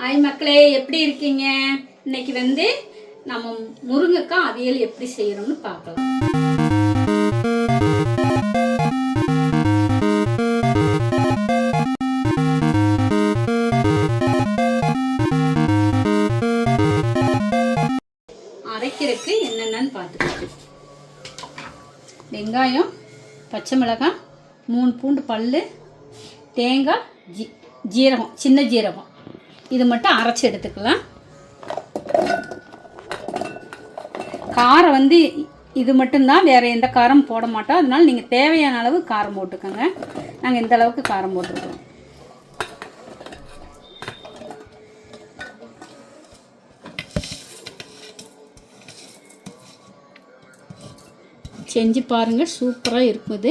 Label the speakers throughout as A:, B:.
A: Hi மக்களே எப்படி இருக்கீங்க? இன்னைக்கு வந்து நம்ம முருங்கைக்காய் அவியல் எப்படி செய்யறோம்னு பார்க்கலாம். அரைக்கிறதுக்கு என்னென்னு பார்த்துக்கலாம் வெங்காயம் பச்சை மிளகாய் மூணு பூண்டு பல் தேங்காய் ஜீ ஜீரகம் சின்ன ஜீரகம். இது மட்டும் அரைச்சி எடுத்துக்கலாம். காரம் வந்து இது மட்டும்தான் வேறு எந்த காரம் போட மாட்டோம். அதனால் நீங்கள் தேவையான அளவு காரம் போட்டுக்கோங்க. நாங்கள் இந்த அளவுக்கு காரம் போட்டிருக்கோம் செஞ்சு பாருங்கள் சூப்பராக இருக்குது.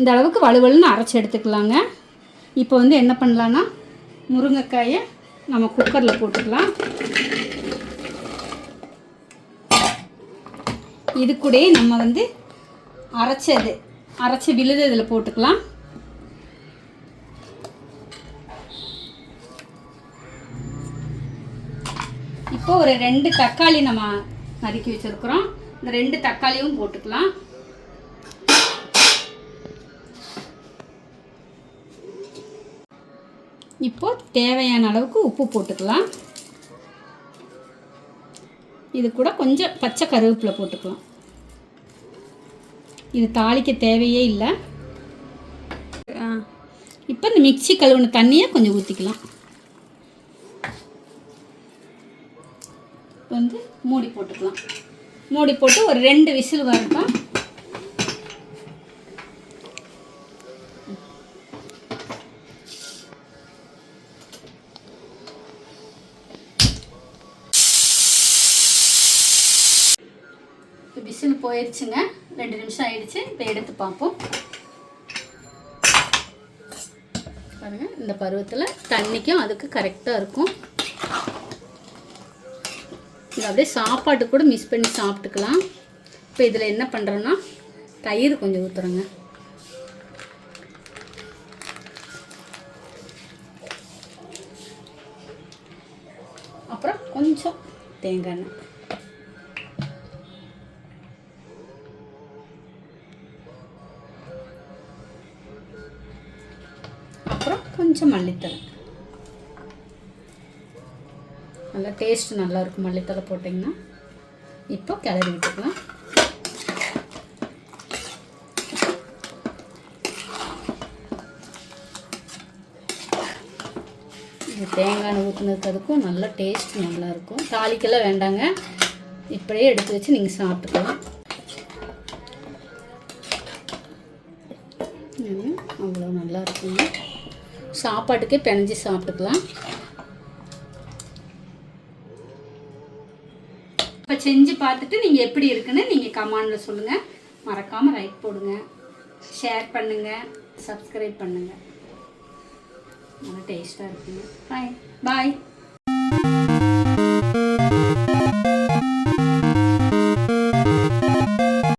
A: இந்த அளவுக்கு வலுவலுன்னு அரைச்சி எடுத்துக்கலாங்க. இப்போ வந்து என்ன பண்ணலான்னா முருங்கைக்காயை நம்ம குக்கரில் போட்டுக்கலாம். இது கூடயே நம்ம வந்து அரைச்சது அரைச்ச விழுது இதில் போட்டுக்கலாம். இப்போ ஒரு ரெண்டு தக்காளி நம்ம நறுக்கி வச்சுருக்குறோம். இந்த ரெண்டு தக்காளியும் போட்டுக்கலாம். இப்போது தேவையான அளவுக்கு உப்பு போட்டுக்கலாம். இது கூட கொஞ்சம் பச்சை கருவேப்பிலை போட்டுக்கலாம். இது தாளிக்க தேவையே இல்லை. இப்போ இந்த மிக்ஸி கழுவுன தண்ணியை கொஞ்சம் ஊற்றிக்கலாம் வந்து மூடி போட்டுக்கலாம். மூடி போட்டு ஒரு ரெண்டு விசில் வரட்டும். இப்போ விசில் போயிடுச்சுங்க. ரெண்டு நிமிஷம் ஆயிடுச்சு. இப்போ எடுத்து பார்ப்போம். பாருங்கள் இந்த பருவத்தில் தண்ணிக்கும் அதுக்கு கரெக்டாக இருக்கும். இது அப்படியே சாப்பாட்டு கூட மிஸ் பண்ணி சாப்பிட்டுக்கலாம். இப்போ இதில் என்ன பண்ணுறோன்னா தயிர் கொஞ்சம் ஊற்றுறோங்க அப்புறம் கொஞ்சம் தேங்காய் எண்ணெய். அப்புறம் கொஞ்சம் மல்லித்தலை நல்லா டேஸ்ட் நல்லாயிருக்கும் மல்லித்தலை போட்டிங்கன்னா. இப்போ கிளறி விட்டுக்கலாம். இது தேங்காய் எண்ணெய் ஊற்றுனதுக்கு அதுக்கும் நல்ல டேஸ்ட் நல்லா இருக்கும் தாளிக்கெல்லாம் வேண்டாங்க. இப்படியே எடுத்து வச்சு நீங்கள் சாப்பிட்டுக்கலாம். அவ்வளோ நல்லா இருக்குங்க சாப்பாட்டுக்கே பிணைஞ்சி சாப்பிட்டுக்கலாம். இப்போ செஞ்சு பார்த்துட்டு நீங்கள் எப்படி இருக்குன்னு நீங்கள் கமெண்டில் சொல்லுங்கள் மறக்காமல் லைக் போடுங்க. ஷேர் பண்ணுங்கள் சப்ஸ்கிரைப் பண்ணுங்கள் நல்லா டேஸ்ட்டாக இருக்குங்க. பாய் பாய்